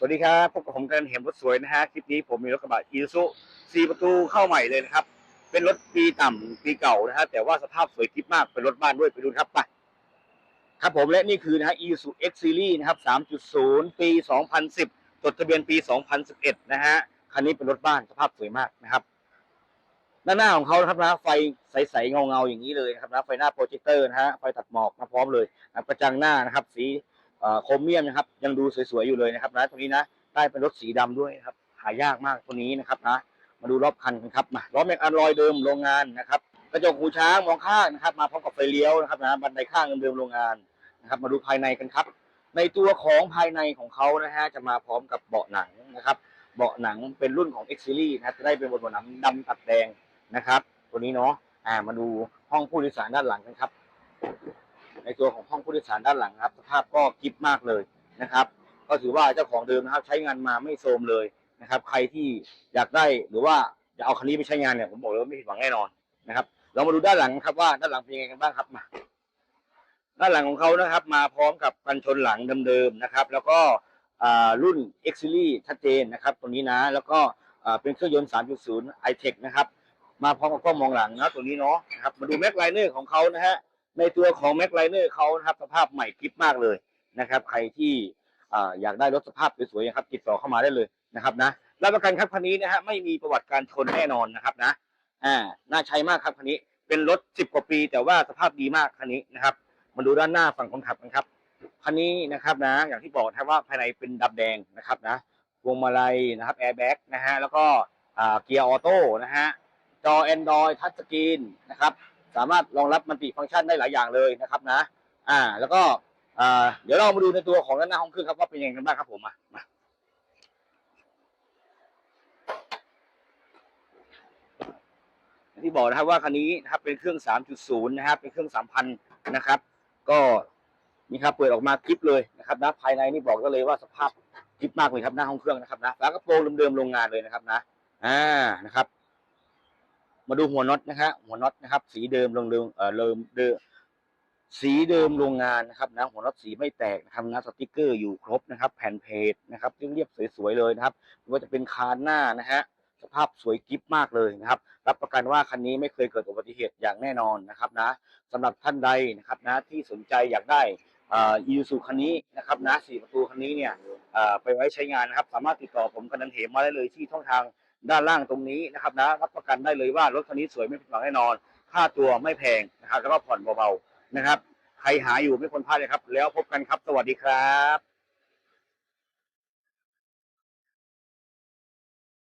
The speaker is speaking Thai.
สวัสดีครับพบกับผมกันเห็นรถสวยนะฮะคลิปนี้ผมมีรถกระบะอีซูสี่ประตูเข้าใหม่เลยนะครับ เป็นรถปีต่ำปีเก่านะฮะแต่ว่าสภาพสวยทิพมากเป็นรถบ้านด้วยไปดูครับไปครับผมและนี่คือนะฮะ Isuzu X Series นะครับ 3.0 ปี 2010จดทะเบียนปี 2011 นะฮะคันนี้เป็นรถบ้านสภาพสวยมากนะครับด้านหน้าของเขานะครับนะไฟใสๆเงาๆอย่างนี้เลยนะครับนะไฟหน้าโปรเจคเตอร์นะฮะไฟตัดหมอกมาพร้อมเลยกระจังหน้านะครับ สี โครเมียมนะครับ ยังดูสวยๆอยู่เลยนะครับนะตรงนี้นะได้เป็นรถสีดำด้วยนะครับหายากมากตัวนี้นะครับนะมาดูรอบคันกันครับมาล้อแม็กอันลอยเดิมโรงงานนะครับกระจกหูช้างมองข้างนะครับ มาพร้อมกับไฟเลี้ยวนะครับนะบันไดข้างเดิมโรงงานนะครับ มาดูภายในกันครับ ในตัวของภายในของเขานะฮะจะมาพร้อมกับเบาะหนังนะครับ เบาะหนังเป็นรุ่นของ X Series นะครับจะได้เป็นเบาะหนังดำตัดแดงนะครับ ตัวนี้เนาะอ่ามาดูห้องผู้โดยสารด้านหลังกันครับ ในตัวของห้องผู้โดยสารด้านหลังครับสภาพก็กิฟมากเลยนะครับ ก็ถือว่าเจ้าของเดิมนะครับ ใช้งานมาไม่โทรมเลยนะครับ ใครที่อยากได้หรือว่าจะเอาคันนี้ไปใช้งานเนี่ยผมบอกเลยว่าไม่ผิดหวังแน่นอนนะครับเรามาดูด้านหลังครับว่าด้านหลังเป็นยังไงกันบ้างครับมา ด้านหลังของเขานะครับ มาพร้อมกับกันชนหลังเดิมๆนะครับ แล้วก็รุ่น X Series ชัดเจนนะครับตัวนี้นะ แล้วก็เป็นเครื่องยนต์ 3.0 i-Tech นะครับ มาพร้อมกับกล้องมองหลังนะตัวนี้เนาะนะครับ มาดูแม็กไลเนอร์ของเขานะฮะ ในตัวของแม็กไลเนอร์เขานะครับสภาพใหม่กริปมากเลยนะครับ ใครที่ออยากได้รถสภาพสวยๆนะครับติดต่อเข้ามาได้เลยนะครับนะรับประกันครับคันนี้นะฮะไม่มีประวัติการชนแน่นอนนะครับนะอ่าน่าใช้มากครับคันนี้เป็นรถสิบกว่าปี แต่ว่าสภาพดีมากคันนี้นะครับ มาดูด้านหน้าฝั่งคนขับกันครับคันนี้นะครับนะ อย่างที่บอกนะว่าภายในเป็นดำแดงนะครับนะพวงมาลัยนะครับแอร์แบ็กนะฮะแล้วก็เกียร์ออโต้นะฮะจอ Android ทัชสกรีนนะครับ สามารถรองรับมัลติฟังก์ชันได้หลายอย่างเลยนะครับนะ อ่า แล้วก็อ่าเดี๋ยวเรามาดูในตัวของด้านหน้าห้องเครื่องครับว่าเป็นยังไงกันบ้างครับผมมามาที่บอกนะครับว่าคันนี้นะครับเป็นเครื่อง 3.0 นะครับ เป็นเครื่อง 3,000 นะครับ ก็นี่ครับเปิดออกมาคลิปเลยนะครับนะภายในนี่บอกก็เลยว่าสภาพคลิปมากเลยครับหน้าห้องเครื่องนะครับนะฝากระโปรเดิมๆโรงงานเลยนะครับนะอ่านะครับ มาดูหัวน็อตนะฮะหัวน็อตนะครับ สีเดิมลงเดิมเอ่อเดิมเดิมสีเดิมโรงงานนะครับนะหัวน็อตสีไม่แตกนะครับนะสติกเกอร์อยู่ครบนะครับ แผ่นเพจนะครับเรียบๆสวยๆเลยนะครับไม่ว่าจะเป็นคานหน้านะฮะสภาพสวยกิฟมากเลยนะครับ รับประกันว่าคันนี้ไม่เคยเกิดอุบัติเหตุอย่างแน่นอนนะครับนะสำหรับท่านใดนะครับนะที่สนใจอยากได้อ่าอีซูคันนี้นะครับนะสี่ประตูคันนี้เนี่ยอ่าไปไว้ใช้งานนะครับ สามารถติดต่อผมกันนันเหมมาได้เลยที่ช่องทาง ด้านล่างตรงนี้นะครับนะรับประกันได้เลยว่ารถคันนี้สวยไม่ผิดหวังแน่นอน ค่าตัวไม่แพงนะครับแล้วก็ผ่อนเบาๆนะครับ ใครหาอยู่ไม่ควรพลาดเลยครับ แล้วพบกันครับสวัสดีครับ